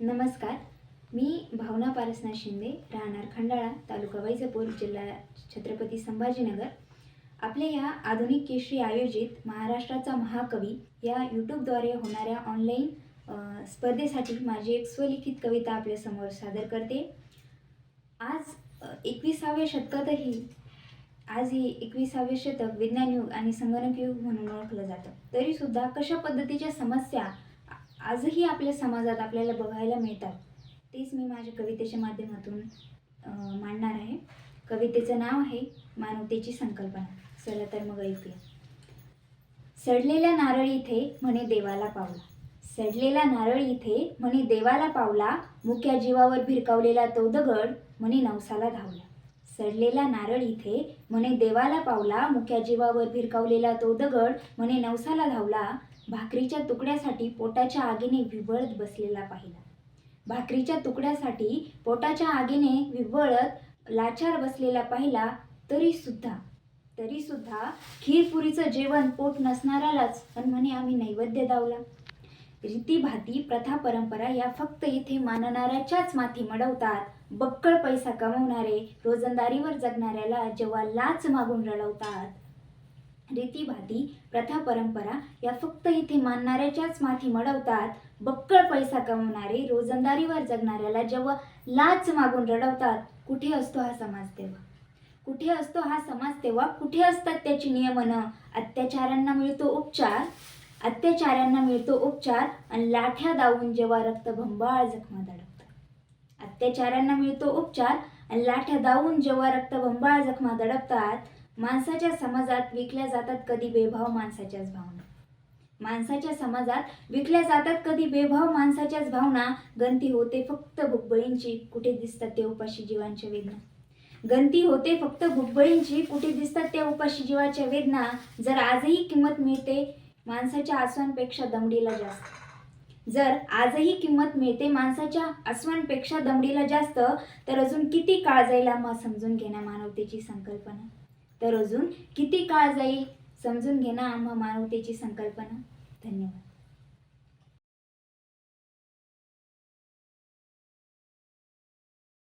नमस्कार. मी भावना पारसनाथ शिंदे राहणार खंडाळा तालुका वैजापूर जिल्हा छत्रपती संभाजीनगर. आपल्या या आधुनिक केशरी आयोजित महाराष्ट्राचा महाकवी या यूट्यूबद्वारे होणाऱ्या ऑनलाईन स्पर्धेसाठी माझी एक स्वलिखित कविता आपल्यासमोर सादर करते. आज एकविसाव्या शतकातही आज हे एकविसावे शतक विज्ञान युग आणि संगणक युग म्हणून ओळखलं जातं. तरीसुद्धा कशा पद्धतीच्या समस्या आजही आपल्या समाजात आपल्याला बघायला मिळतात. तेच मी माझ्या कवितेच्या माध्यमातून मांडणार आहे. कवितेचं नाव आहे मानवतेची संकल्पना. चला तर मग ऐकूया. सडलेल्या नारळ इथे म्हणे देवाला पावला. सडलेला नारळ इथे म्हणे देवाला पावला. मुक्या जीवावर भिरकावलेला तो दगड म्हणे नवसाला धावला. सडलेला नारळ इथे. म्हणे देवाला पावला. मुख्या जीवावर भिरकावलेला तो दगड. म्हणे नवसाला धावला. भाकरीच्या तुकड्यासाठी पोटाच्या आगीने विवळत बसलेला पाहिला. भाकरीच्या तुकड्यासाठी पोटाच्या आगीने विवळत लाचार बसलेला पाहिला. तरी सुद्धा तरी सुद्धा खीरपुरीचं जेवण पोट नसणाऱ्यालाच. पण म्हणे आम्ही नैवेद्य दावला. रीतीभाती प्रथा परंपरा या फक्त इथे मानणाऱ्याच्याच माथी मडवतात. बक्कळ पैसा कमवणारे रोजंदारीवर जगणाऱ्याला जेव्हा लाच मागून रडवतात. रीतीभाती प्रथा परंपरा या फक्त इथे मानणाऱ्याच्याच माथी मडवतात. बक्कळ पैसा कमवणारे रोजंदारीवर जगणाऱ्याला जेव्हा लाच मागून रडवतात कुठे असतो हा समाज तेव्हा? कुठे असतो हा समाज तेव्हा? कुठे असतात त्याची नियमनं? अत्याचारांना मिळतो उपचार? अत्याचाऱ्यांना मिळतो उपचार आणि लाठ्या दावून जेव्हा रक्तभंबाळ जखमा दडपतात अत्याचारांना मिळतो उपचार आणि लाठ्या दावून जेव्हा रक्तभंबाळ जखमा दडपतात माणसाच्या समाजात विकल्या जातात कधी बेभाव माणसाच्याच भावना. माणसाच्या समाजात विकल्या जातात कधी बेभाव माणसाच्याच भावना. गंती होते फक्त भुकबळींची कुठे दिसतात ते उपाशी जीवांच्या वेदना. गंती होते फक्त भुकबळींची कुठे दिसतात त्या उपाशी जीवाच्या वेदना. जर आजही किंमत मिळते माणसाच्या आसवांपेक्षा दमडीला जास्त. जर आजही किंमत मिळते माणसाच्या आसवांपेक्षा दमडीला जास्त तर अजून किती काळ जाईल आम्हा समजून घेण्या मानवतेची संकल्पना? तर अजून किती काळ जाईल समजून घेणं आम्हा मानवतेची संकल्पना? धन्यवाद.